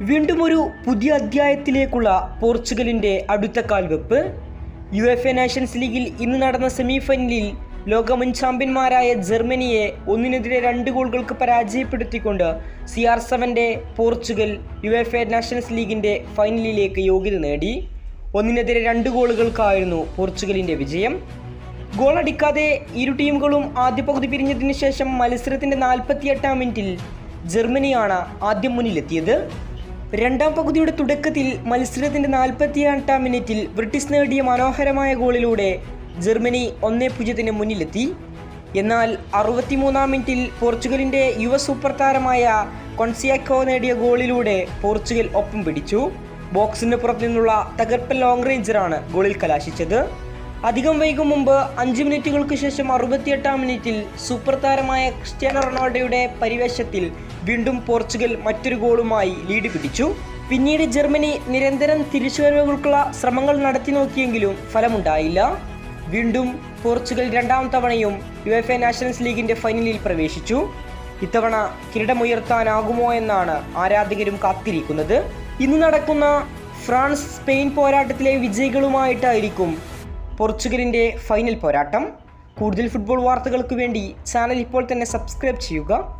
വീണ്ടും ഒരു പുതിയ അധ്യായത്തിലേക്കുള്ള പോർച്ചുഗലിന്റെ അടുത്ത കാൽവെപ്പ്. യു എഫ് എ നാഷൻസ് ലീഗിൽ ഇന്ന് നടന്ന സെമിഫൈനലിൽ ലോക മുൻ ചാമ്പ്യന്മാരായ ജർമ്മനിയെ ഒന്നിനെതിരെ രണ്ട് ഗോളുകൾക്ക് പരാജയപ്പെടുത്തിക്കൊണ്ട് C R സെവന്റെ Portugal U F A nations ലീഗിന്റെ ഫൈനലിലേക്ക് യോഗ്യത നേടി. ഒന്നിനെതിരെ രണ്ട് ഗോളുകൾക്കായിരുന്നു പോർച്ചുഗലിന്റെ വിജയം. ഗോളടിക്കാതെ ഇരു ടീമുകളും ആദ്യ പകുതി പിരിഞ്ഞതിന് ശേഷം മത്സരത്തിന്റെ നാൽപ്പത്തിയെട്ടാം മിനിറ്റിൽ ജർമ്മനിയാണ് ആദ്യം മുന്നിലെത്തിയത്. രണ്ടാം പകുതിയുടെ തുടക്കത്തിൽ മത്സരത്തിന്റെ നാൽപ്പത്തിയെട്ടാം മിനിറ്റിൽ ബ്രിട്ടീഷ് നേടിയ മനോഹരമായ ഗോളിലൂടെ ജർമ്മനി ഒന്നേ പൂജ്യത്തിന് മുന്നിലെത്തി. എന്നാൽ അറുപത്തിമൂന്നാം മിനിറ്റിൽ പോർച്ചുഗലിന്റെ യുവ സൂപ്പർ താരമായ കൊൺസിയാക്കോ നേടിയ ഗോളിലൂടെ പോർച്ചുഗൽ ഒപ്പം പിടിച്ചു. ബോക്സിന് പുറത്തു നിന്നുള്ള തകർപ്പൻ ലോങ് റേഞ്ചറാണ് ഗോളിൽ കലാശിച്ചത്. അധികം വൈകും മുമ്പ് അഞ്ച് മിനിറ്റുകൾക്ക് ശേഷം അറുപത്തിയെട്ടാം മിനിറ്റിൽ സൂപ്പർ താരമായ ക്രിസ്ത്യാനോ റൊണാൾഡോയുടെ പരിവേശത്തിൽ വീണ്ടും പോർച്ചുഗൽ മറ്റൊരു ഗോളുമായി ലീഡ് പിടിച്ചു. പിന്നീട് ജർമ്മനി നിരന്തരം തിരിച്ചുവരവുകൾക്കുള്ള ശ്രമങ്ങൾ നടത്തി നോക്കിയെങ്കിലും ഫലമുണ്ടായില്ല. വീണ്ടും പോർച്ചുഗൽ രണ്ടാം തവണയും യു എഫ് എ നാഷണൽസ് ലീഗിന്റെ ഫൈനലിൽ പ്രവേശിച്ചു. ഇത്തവണ കിരീടമുയർത്താനാകുമോ എന്നാണ് ആരാധകരും കാത്തിരിക്കുന്നത്. ഇന്ന് നടക്കുന്ന ഫ്രാൻസ് സ്പെയിൻ പോരാട്ടത്തിലെ വിജയികളുമായിട്ടായിരിക്കും പോർച്ചുഗലിന്റെ ഫൈനൽ പോരാട്ടം. കൂടുതൽ ഫുട്ബോൾ വാർത്തകൾക്ക് വേണ്ടി ചാനൽ ഇപ്പോൾ തന്നെ സബ്സ്ക്രൈബ് ചെയ്യുക.